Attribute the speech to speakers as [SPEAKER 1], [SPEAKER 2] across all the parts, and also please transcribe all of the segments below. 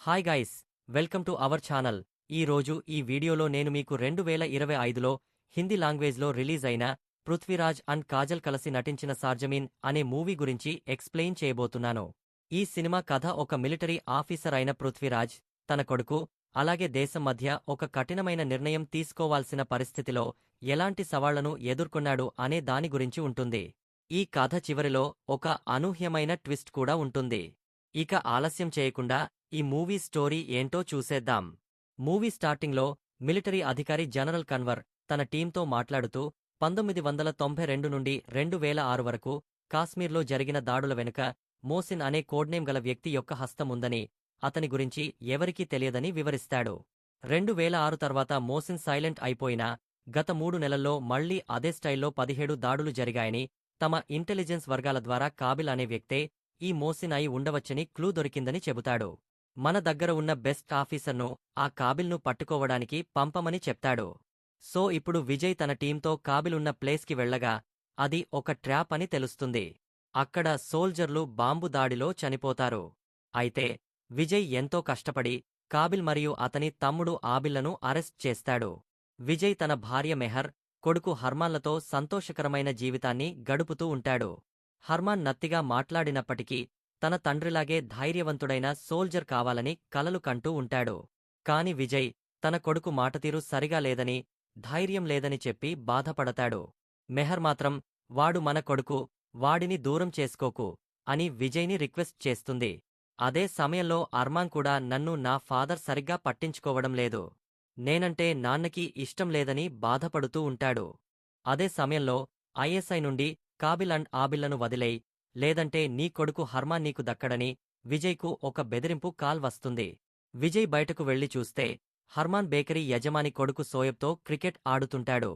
[SPEAKER 1] Hi guys welcome to our channel ఈ రోజు ఈ వీడియోలో నేను మీకు రెండు వేల ఇరవై ఐదులో హిందీ లాంగ్వేజ్లో రిలీజ్ అయిన పృథ్వీరాజ్ అండ్ కాజల్ కలిసి నటించిన సార్జమీన్ అనే మూవీ గురించి ఎక్స్ప్లెయిన్ చేయబోతున్నాను. ఈ సినిమా కథ ఒక మిలిటరీ ఆఫీసర్ అయిన పృథ్వీరాజ్ తన కొడుకు అలాగే దేశం మధ్య ఒక కఠినమైన నిర్ణయం తీసుకోవాల్సిన పరిస్థితిలో ఎలాంటి సవాళ్ళను ఎదుర్కొన్నాడు అనే దాని గురించి ఉంటుంది. ఈ కథ చివరిలో ఒక అనూహ్యమైన ట్విస్ట్ కూడా ఉంటుంది. ఇక ఆలస్యం చేయకుండా ఈ మూవీ స్టోరీ ఏంటో చూసేద్దాం. మూవీ స్టార్టింగ్లో మిలిటరీ అధికారి జనరల్ కన్వర్ తన టీంతో మాట్లాడుతూ పంతొమ్మిది వందల తొంభై రెండు నుండి రెండు వేల ఆరు వరకు కాశ్మీర్లో జరిగిన దాడుల వెనుక మోసిన్ అనే కోడ్నేమ్ గల వ్యక్తి యొక్క హస్తం ఉందని అతని గురించి ఎవరికీ తెలియదని వివరిస్తాడు. రెండు వేల ఆరు తర్వాత మోసిన్ సైలెంట్ అయిపోయినా గత మూడు నెలల్లో మళ్ళీ అదే స్టైల్లో పదిహేడు దాడులు జరిగాయని తమ ఇంటెలిజెన్స్ వర్గాల ద్వారా కాబిల్ అనే వ్యక్తే ఈ మోసిన్ అయి ఉండవచ్చని క్లూ దొరికిందని చెబుతాడు. మన దగ్గర ఉన్న బెస్ట్ ఆఫీసర్ను ఆ కాబిల్ను పట్టుకోవడానికి పంపమని చెప్తాడు. సో ఇప్పుడు విజయ్ తన టీంతో కాబిల్ ఉన్న ప్లేస్కి వెళ్ళగా అది ఒక ట్రాప్ అని తెలుస్తుంది. అక్కడ సోల్జర్లు బాంబు దాడిలో చనిపోతారు. అయితే విజయ్ ఎంతో కష్టపడి కాబిల్ మరియు అతని తమ్ముడు ఆబిల్లను అరెస్ట్ చేస్తాడు. విజయ్ తన భార్య మెహర్ కొడుకు హర్మాన్లతో సంతోషకరమైన జీవితాన్ని గడుపుతూ ఉంటాడు. హర్మాన్ నత్తిగా మాట్లాడినప్పటికీ తన తండ్రిలాగే ధైర్యవంతుడైన సోల్జర్ కావాలని కలలు కంటూ ఉంటాడు. కాని విజయ్ తన కొడుకు మాటతీరు సరిగా లేదని ధైర్యం లేదని చెప్పి బాధపడతాడు. మెహర్ మాత్రం వాడు మన కొడుకు వాడిని దూరం చేసుకోకు అని విజయ్ని రిక్వెస్ట్ చేస్తుంది. అదే సమయంలో అర్మాన్ కూడా నన్ను నా ఫాదర్ సరిగ్గా పట్టించుకోవడం లేదు. నేనంటే నాన్నకి ఇష్టం లేదని బాధపడుతూ ఉంటాడు. అదే సమయంలో ఐఎస్ఐ నుండి కాబిల్ అండ్ ఆబిల్లను వదిలై లేదంటే నీ కొడుకు హర్మాన్ నీకు దక్కడని విజయ్కు ఒక బెదిరింపు కాల్ వస్తుంది. విజయ్ బయటకు వెళ్ళి చూస్తే హర్మాన్ బేకరీ యజమాని కొడుకు సోయబ్తో క్రికెట్ ఆడుతుంటాడు.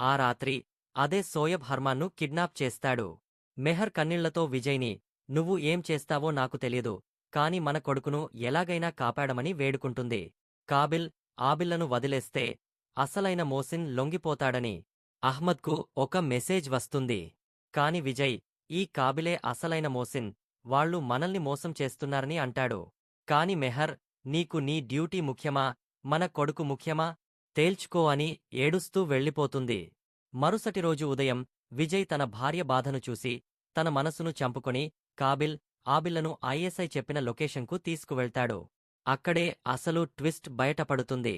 [SPEAKER 1] ఆ రాత్రి అదే సోయబ్ హర్మాన్ను కిడ్నాప్ చేస్తాడు. మెహర్ కన్నీళ్ళతో విజయ్ని నువ్వు ఏం చేస్తావో నాకు తెలియదు కాని మన కొడుకును ఎలాగైనా కాపాడమని వేడుకుంటుంది. కాబిల్ ఆబిల్లను వదిలేస్తే అసలైన మోసిన్ లొంగిపోతాడని అహ్మద్కు ఒక మెసేజ్ వస్తుంది. కాని విజయ్ ఈ కాబిలే అసలైన మోసిన్ వాళ్ళు మనల్ని మోసం చేస్తున్నారని అంటాడు. కాని మెహర్ నీకు నీ డ్యూటీ ముఖ్యమా? మన కొడుకు ముఖ్యమా? తేల్చుకో అని ఏడుస్తూ వెళ్ళిపోతుంది. మరుసటి రోజు ఉదయం విజయ్ తన భార్య బాధను చూసి తన మనసును చంపుకొని కాబిల్ ఆబిల్లను ఐఎస్ఐ చెప్పిన లొకేషన్కు తీసుకువెళ్తాడు. అక్కడే అసలు ట్విస్ట్ బయటపడుతుంది.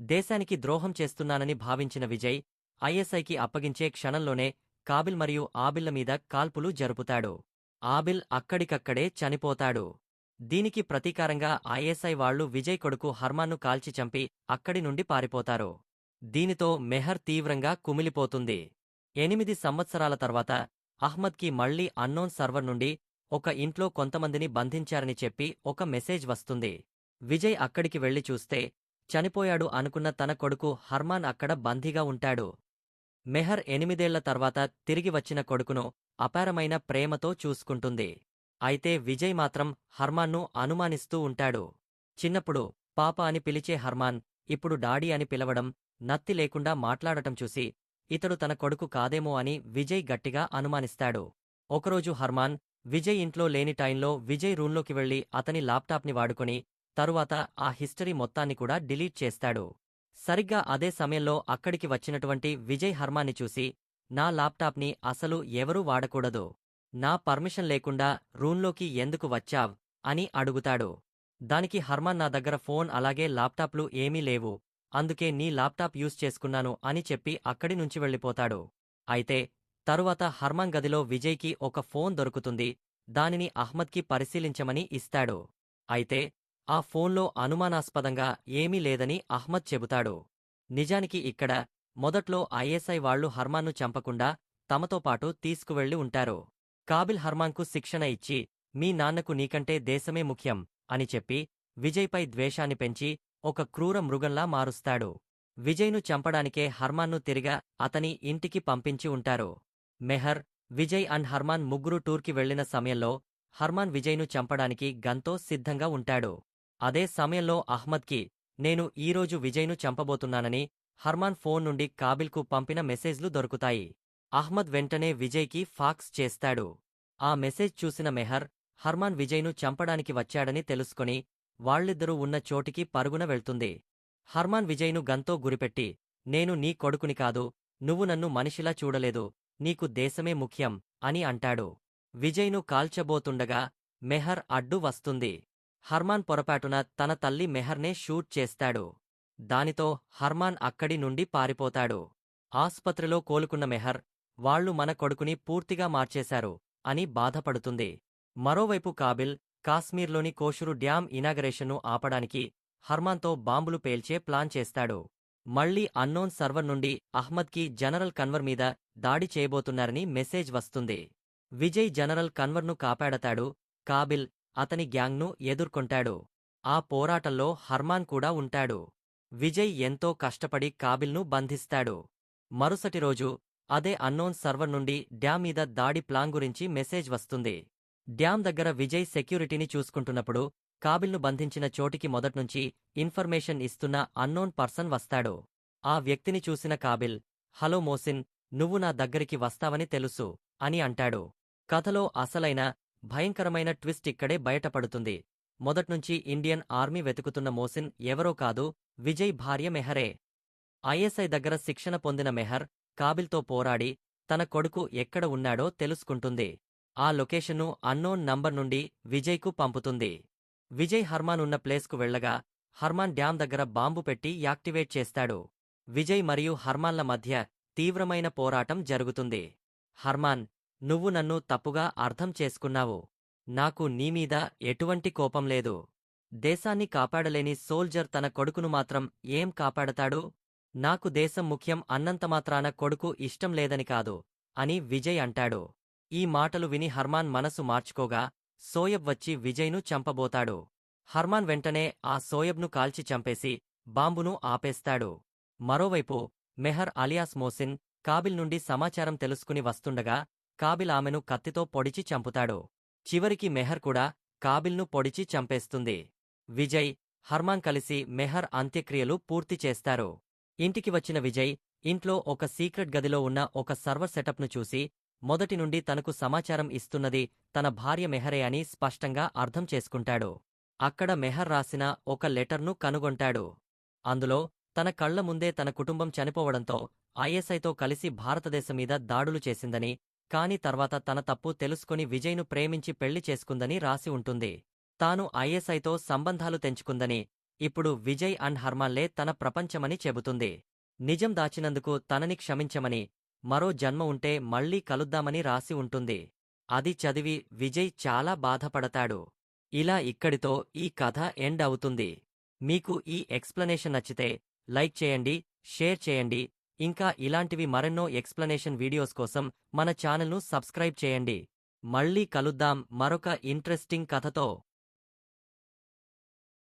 [SPEAKER 1] దేశానికి ద్రోహం చేస్తున్నానని భావించిన విజయ్ ఐఎస్ఐకి అప్పగించే క్షణంలోనే కాబిల్ మరియు ఆబిల్ల మీద కాల్పులు జరుపుతాడు. ఆబిల్ అక్కడికక్కడే చనిపోతాడు. దీనికి ప్రతీకారంగా ఐఎస్ఐ వాళ్ళు విజయ్ కొడుకు హర్మాన్ను కాల్చి చంపి అక్కడి నుండి పారిపోతారు. దీనితో మెహర్ తీవ్రంగా కుమిలిపోతుంది. ఎనిమిది సంవత్సరాల తర్వాత అహ్మద్కి మళ్ళీ అన్నోన్ సర్వర్ నుండి ఒక ఇంట్లో కొంతమందిని బంధించారని చెప్పి ఒక మెసేజ్ వస్తుంది. విజయ్ అక్కడికి వెళ్ళి చూస్తే చనిపోయాడు అనుకున్న తన కొడుకు హర్మాన్ అక్కడ బందీగా ఉంటాడు. మెహర్ ఎనిమిదేళ్ళ తర్వాత తిరిగి వచ్చిన కొడుకును అపారమైన ప్రేమతో చూసుకుంటుంది. అయితే విజయ్ మాత్రం హర్మాన్ను అనుమానిస్తూ ఉంటాడు. చిన్నప్పుడు పాప అని పిలిచే హర్మాన్ ఇప్పుడు డాడీ అని పిలవడం నత్తి లేకుండా మాట్లాడటం చూసి ఇతడు తన కొడుకు కాదేమో అని విజయ్ గట్టిగా అనుమానిస్తాడు. ఒకరోజు హర్మాన్ విజయ్ ఇంట్లో లేని టైంలో విజయ్ రూంలోకి వెళ్ళి అతని ల్యాప్టాప్ని వాడుకొని తరువాత ఆ హిస్టరీ మొత్తాన్ని కూడా డిలీట్ చేస్తాడు. సరిగ్గా అదే సమయంలో అక్కడికి వచ్చినటువంటి విజయ్ హర్మాన్ని చూసి నా ల్యాప్టాప్ని అసలు ఎవరూ వాడకూడదు. నా పర్మిషన్ లేకుండా రూంలోకి ఎందుకు వచ్చావ్? అని అడుగుతాడు. దానికి హర్మాన్ నా దగ్గర ఫోన్ అలాగే ల్యాప్టాప్లు ఏమీ లేవు. అందుకే నీ ల్యాప్టాప్ యూజ్ చేసుకున్నాను అని చెప్పి అక్కడి నుంచి వెళ్ళిపోతాడు. అయితే తరువాత హర్మాన్ గదిలో విజయ్కి ఒక ఫోన్ దొరుకుతుంది. దానిని అహ్మద్కి పరిశీలించమని ఇస్తాడు. అయితే ఆ ఫోన్లో అనుమానాస్పదంగా ఏమీ లేదని అహ్మద్ చెబుతాడు. నిజానికి ఇక్కడ మొదట్లో ఐఎస్ఐ వాళ్ళు హర్మాన్ను చంపకుండా తమతో పాటు తీసుకువెళ్ళి ఉంటారు. కాబిల్ హర్మాన్కు శిక్షణ ఇచ్చి మీ నాన్నకు నీకంటే దేశమే ముఖ్యం అని చెప్పి విజయ్పై ద్వేషాన్ని పెంచి ఒక క్రూర మృగంలా మారుస్తాడు. విజయ్ను చంపడానికే హర్మాన్ను తిరిగా అతని ఇంటికి పంపించి ఉంటారు. మెహర్ విజయ్ అండ్ హర్మాన్ ముగ్గురు టూర్కి వెళ్ళిన సమయంలో హర్మాన్ విజయ్ను చంపడానికి గన్తో సిద్ధంగా ఉంటాడు. అదే సమయంలో అహ్మద్కి నేను ఈరోజు విజయ్ను చంపబోతున్నానని హర్మాన్ ఫోన్ నుండి కాబిల్కు పంపిన మెసేజ్లు దొరుకుతాయి. అహ్మద్ వెంటనే విజయ్కి ఫాక్స్ చేస్తాడు. ఆ మెసేజ్ చూసిన మెహర్ హర్మాన్ విజయ్ను చంపడానికి వచ్చాడని తెలుసుకుని వాళ్ళిద్దరూ ఉన్న చోటికి పరుగున వెళ్తుంది. హర్మాన్ విజయ్ను గంతో గురిపెట్టి నేను నీ కొడుకుని కాదు నువ్వు నన్ను మనిషిలా చూడలేదు నీకు దేశమే ముఖ్యం అని అంటాడు. విజయ్ను కాల్చబోతుండగా మెహర్ అడ్డు వస్తుంది. హర్మాన్ పొరపాటున తన తల్లి మెహర్నే షూట్ చేస్తాడు. దానితో హర్మాన్ అక్కడి నుండి పారిపోతాడు. ఆస్పత్రిలో కోలుకున్న మెహర్ వాళ్ళు మన కొడుకుని పూర్తిగా మార్చేశారు అని బాధపడుతుంది. మరోవైపు కాబిల్ కాశ్మీర్లోని కోషురు డ్యాం ఇనాగరేషన్ను ఆపడానికి హర్మాన్తో బాంబులు పేల్చే ప్లాన్ చేస్తాడు. మళ్ళీ అన్నోన్ సర్వర్ నుండి అహ్మద్కి జనరల్ కన్వర్ మీద దాడి చేయబోతున్నారని మెసేజ్ వస్తుంది. విజయ్ జనరల్ కన్వర్ను కాపాడతాడు. కాబిల్ అతని గ్యాంగ్ను ఎదుర్కొంటాడు. ఆ పోరాటంలో హర్మాన్ కూడా ఉంటాడు. విజయ్ ఎంతో కష్టపడి కాబిల్ను బంధిస్తాడు. మరుసటి రోజు అదే అన్నోన్ సర్వర్ నుండి డ్యాం మీద దాడి ప్లాన్ గురించి మెసేజ్ వస్తుంది. డ్యాం దగ్గర విజయ్ సెక్యూరిటీని చూసుకుంటున్నప్పుడు కాబిల్ను బంధించిన చోటికి మొదట్నుంచి ఇన్ఫర్మేషన్ ఇస్తున్న అన్నోన్ పర్సన్ వస్తాడు. ఆ వ్యక్తిని చూసిన కాబిల్ హలో మోసిన్ నువ్వు నా దగ్గరికి వస్తావని తెలుసు అని అంటాడు. కథలో అసలైన భయంకరమైన ట్విస్ట్ ఇక్కడే బయటపడుతుంది. మొదట్నుంచి ఇండియన్ ఆర్మీ వెతుకుతున్న మోసిన్ ఎవరో కాదు విజయ్ భార్య మెహరే. ఐఎస్ఐ దగ్గర శిక్షణ పొందిన మెహర్ కాబిల్తో పోరాడి తన కొడుకు ఎక్కడ ఉన్నాడో తెలుసుకుంటుంది. ఆ లొకేషన్ను అన్నోన్ నంబర్ నుండి విజయ్కు పంపుతుంది. విజయ్ హర్మాన్ ఉన్న ప్లేస్కు వెళ్ళగా హర్మాన్ డ్యాం దగ్గర బాంబు పెట్టి యాక్టివేట్ చేస్తాడు. విజయ్ మరియు హర్మాన్ల మధ్య తీవ్రమైన పోరాటం జరుగుతుంది. హర్మాన్ నువ్వు నన్ను తప్పుగా అర్థం చేసుకున్నావు. నాకు నీమీద ఎటువంటి కోపం లేదు. దేశాన్ని కాపాడలేని సోల్జర్ తన కొడుకును మాత్రం ఏం కాపాడతాడు? నాకు దేశం ముఖ్యం అన్నంతమాత్రాన కొడుకు ఇష్టం లేదని కాదు అని విజయ్ అంటాడు. ఈ మాటలు విని హర్మాన్ మనసు మార్చుకోగా సోయబ్ వచ్చి విజయ్ను చంపబోతాడు. హర్మాన్ వెంటనే ఆ సోయబ్ను కాల్చి చంపేసి బాంబును ఆపేస్తాడు. మరోవైపు మెహర్ అలియాస్ మోసిన్ కాబిల్ నుండి సమాచారం తెలుసుకుని వస్తుండగా కాబిల్ ఆమెను కత్తితో పొడిచి చంపుతాడు. చివరికి మెహర్ కూడా కాబిల్ను పొడిచి చంపేస్తుంది. విజయ్ హర్మాన్ కలిసి మెహర్ అంత్యక్రియలు పూర్తి చేస్తారు. ఇంటికి వచ్చిన విజయ్ ఇంట్లో ఒక సీక్రెట్ గదిలో ఉన్న ఒక సర్వర్ సెటప్ను చూసి మొదటి నుండి తనకు సమాచారం ఇస్తున్నది తన భార్య మెహరే అని స్పష్టంగా అర్థం చేసుకుంటాడు. అక్కడ మెహర్ రాసిన ఒక లెటర్ను కనుగొంటాడు. అందులో తన కళ్ళ ముందే తన కుటుంబం చనిపోవడంతో ఐఎస్ఐతో కలిసి భారతదేశం మీద దాడులు చేసిందని కాని తర్వాత తన తప్పు తెలుసుకుని విజయ్ను ప్రేమించి పెళ్ళి చేసుకుందని రాసి ఉంటుంది. తాను ఐఎస్ఐతో సంబంధాలు తెంచుకుందని ఇప్పుడు విజయ్ అండ్ హర్మాన్లే తన ప్రపంచమని చెబుతుంది. నిజం దాచినందుకు తనని క్షమించమని మరో జన్మ ఉంటే మళ్ళీ కలుద్దామని రాసి ఉంటుంది. అది చదివి విజయ్ చాలా బాధపడతాడు. ఇలా ఇక్కడితో ఈ కథ ఎండ్ అవుతుంది. మీకు ఈ ఎక్స్ప్లనేషన్ నచ్చితే లైక్ చేయండి షేర్ చేయండి ఇంకా ఇలాంటివి మరెన్నో ఎక్స్ప్లనేషన్ వీడియోస్ కోసం మన ఛానల్ను సబ్స్క్రైబ్ చేయండి. మళ్ళీ కలుద్దాం మరొక ఇంట్రెస్టింగ్ కథతో.